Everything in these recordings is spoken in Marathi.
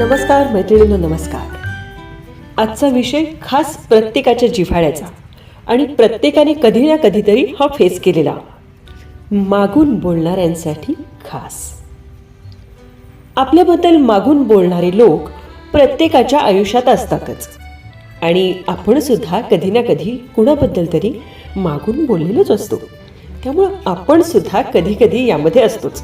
नमस्कार मैत्रिणींनो नमस्कार. आजचा विषय खास प्रत्येकाच्या जिव्हाळ्याचा आणि प्रत्येकाने कधी ना कधीतरी हा फेस केलेला. मागून बोलणाऱ्यांसाठी खास. आपल्याबद्दल मागून बोलणारे लोक प्रत्येकाच्या आयुष्यात असतातच. आणि आपण सुद्धा कधी ना कधी कुणाबद्दल तरी मागून बोललेलोच असतो. त्यामुळं आपण सुद्धा कधी कधी यामध्ये असतोच.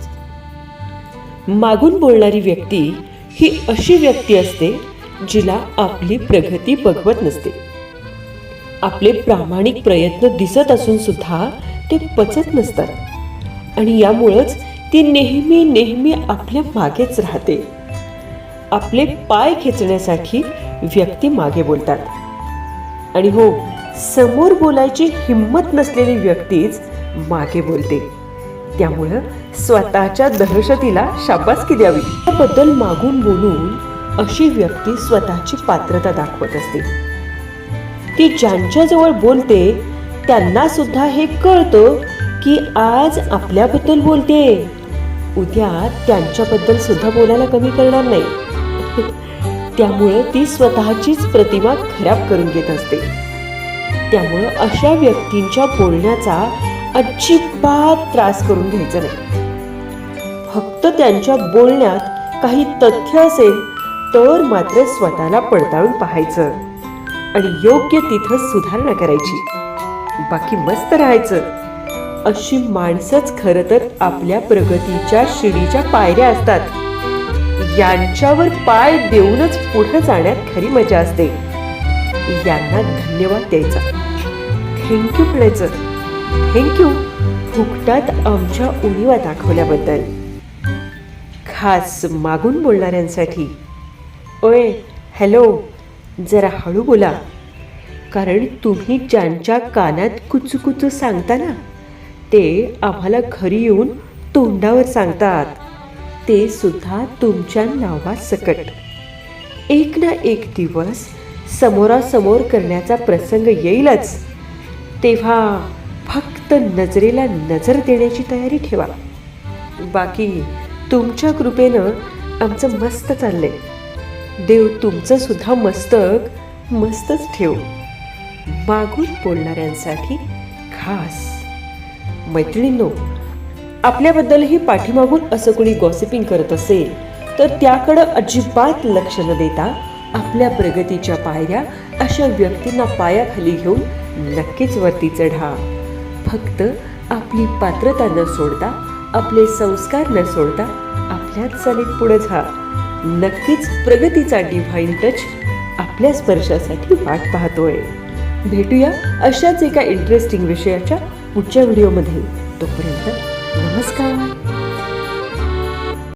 मागून बोलणारी व्यक्ती ही अशी व्यक्ती असते जिला आपली प्रगती बघवत नसते. आपले प्रामाणिक प्रयत्न दिसत असून सुद्धा ते पचत नसतात. आणि यामुळंच ती नेहमी नेहमी आपल्या मागेच राहते. आपले पाय खेचण्यासाठी व्यक्ती मागे बोलतात. आणि हो समोर बोलायची हिंमत नसलेली व्यक्तीच मागे बोलते. त्यामुळं स्वतःच्या दहशतीला शाबासकी द्यावी. त्याबद्दल मागून बोलून अशी व्यक्ती स्वतःची पात्रता दाखवत असते. ती ज्यांच्याजवळ बोलते त्यांना सुद्धा हे कळतं की आज आपल्याबद्दल बोलते. उद्या त्यांच्याबद्दल सुद्धा बोलायला कमी करणार नाही. त्यामुळे ती स्वतःचीच प्रतिमा खराब करून घेत असते. त्यामुळं अशा व्यक्तींच्या बोलण्याचा अजिबात त्रास करून घ्यायचा नाही. फक्त त्यांच्या बोलण्यात काही तथ्य असेल तर मात्र स्वतःला पडताळून पाहायचं आणि योग्य तिथं सुधारणा करायची. बाकी मस्त राहायचं. अशी माणसंच खरं तर आपल्या प्रगतीच्या शिडीच्या पायऱ्या असतात. यांच्यावर पाय देऊनच पुढे जाण्यात खरी मजा असते. यांना धन्यवाद द्यायचा. थँक्यू म्हणायचं थँक्यू फुकटात आमच्या उणीवा दाखवल्याबद्दल. खास मागून बोलणाऱ्यांसाठी. ओय हॅलो जरा हळू बोला. कारण तुम्ही ज्यांच्या कानात कुचुकुचू सांगता ना ते आम्हाला घरी येऊन तोंडावर सांगतात. ते सुद्धा तुमच्या नावा सकट. एक ना एक दिवस समोरासमोर करण्याचा प्रसंग येईलच. तेव्हा फक्त नजरेला नजर देण्याची तयारी ठेवा. बाकी तुमच्या कृपेनं आमचं मस्त चाललंय. देव तुमचं सुद्धा मस्तक मस्तच ठेव. मागून बोलणाऱ्यांसाठी खास. मैत्रिणींनो आपल्याबद्दलही पाठीमागून असं कोणी गॉसिपिंग करत असेल तर त्याकडं अजिबात लक्ष न देता आपल्या प्रगतीच्या पायऱ्या अशा व्यक्तींना पायाखाली घेऊन नक्कीच वरती चढा. फक्त आपली पात्रता न सोडता आपले संस्कार न सोडता आपल्याच चालीत पुढे जा. नक्कीच प्रगतीचा डिव्हाइन टच आपल्या स्पर्शासाठी वाट पाहतोय. भेटूया अशाच एका इंटरेस्टिंग विषयाच्या पुढच्या व्हिडिओमध्ये तोपर्यंत नमस्कार.